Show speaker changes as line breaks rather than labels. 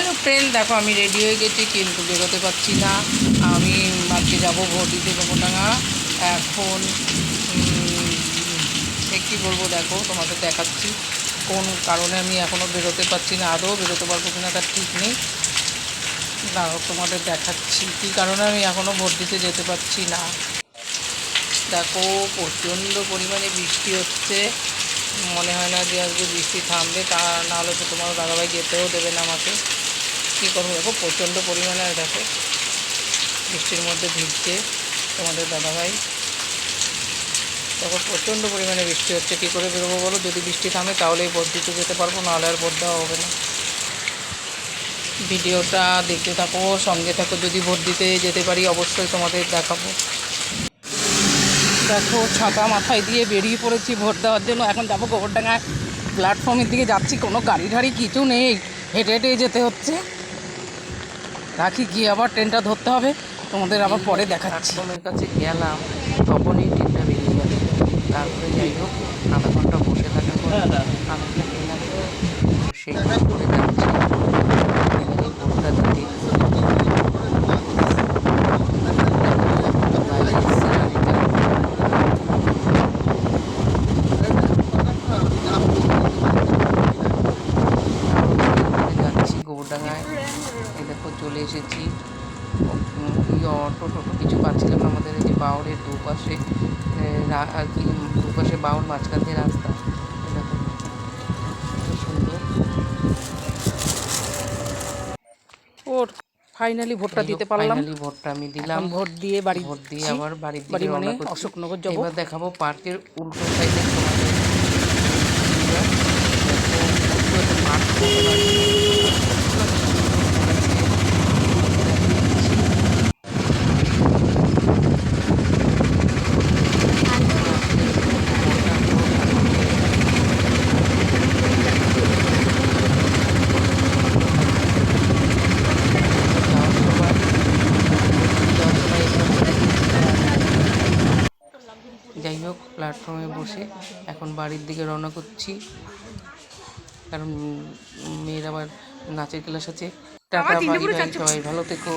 Hello friend দেখো আমি ready হয়ে গেছি, কিন্তু বেরোতে পারছি না। আমি আজকে যাব ভোট দিতে গোবরডাঙ্গা এখন কী বলব দেখো, তোমাদের দেখাচ্ছি কোন কারণে আমি এখনও বেরোতে পারছি না। আদৌ বেরোতে পারব কিনা তার ঠিক নেই। দাঁড়াও তোমাদের দেখাচ্ছি কী কারণে আমি এখনও ভোট দিতে যেতে পারছি না। দেখো, প্রচণ্ড পরিমাণে বৃষ্টি হচ্ছে। মনে হয় না যে আজকে বৃষ্টি থামবে, তা নাহলে তো তোমার দাদাভাই যেতেও দেবে না আমাকে। কী করব? দেখো, প্রচণ্ড পরিমাণে আর দেখো, বৃষ্টির মধ্যে ভিজছে তোমাদের দাদাভাই। দেখো, প্রচণ্ড পরিমাণে বৃষ্টি হচ্ছে, কী করে বেরোবো বলো? যদি বৃষ্টি থামে তাহলেই ভোট দিতে যেতে পারব, নাহলে আর ভোট দেওয়া হবে না। ভিডিওটা দেখতে থাকো, সঙ্গে থাকো, যদি ভোট দিতে যেতে পারি অবশ্যই তোমাদের দেখাবো। দেখো, ছাতা মাথায় দিয়ে বেরিয়ে পড়েছি ভোট দেওয়ার জন্য। এখন যাব গোবরডাঙ্গায়। প্ল্যাটফর্মের দিকে যাচ্ছি, কোনো গাড়ি ঢাড়ি কিছু নেই। হেঁটে হেঁটে যেতে হচ্ছে। রাখি গিয়ে আবার ট্রেনটা ধরতে হবে। তোমাদের আবার পরে দেখাচ্ছি। তোমার কাছে গেলাম, তখনই ট্রেনটা বেরিয়ে গেল। তারপরে যাই হোক, আধা ঘণ্টা বসে থাকার পর আমি ট্রেন আসলো সেই করে যাচ্ছি এবারে ভোটটা দিতে বাইরে এসেছি গাড়িটা যাচ্ছি গোবরডাঙ্গায় এই দেখো চলে এসেছি। অটো টোটো কিছু পাচ্ছিলাম না আমাদের এই যে বাউরের দুপাশে আর কি দুপাশে বাউর মাঝখান দিয়ে রাস্তা। দেখো সুন্দর। ওর ফাইনালি ভোটটা দিতে পারলাম।
ফাইনালি ভোটটা আমি দিলাম।
ভোট দিয়ে বাড়ি
ভোট দিয়ে আবার বাড়ির
বাড়ি মানে। অশোকনগর যাব।
এবার দেখাবো পার্কের উল্টো সাইডে হোক প্ল্যাটফর্মে বসে এখন বাড়ির দিকে রওনা করছি। কারণ মেয়ের আবার নাচের ক্লাস আছে। টাটা বাড়ি বাই সবাই ভালো থেকো।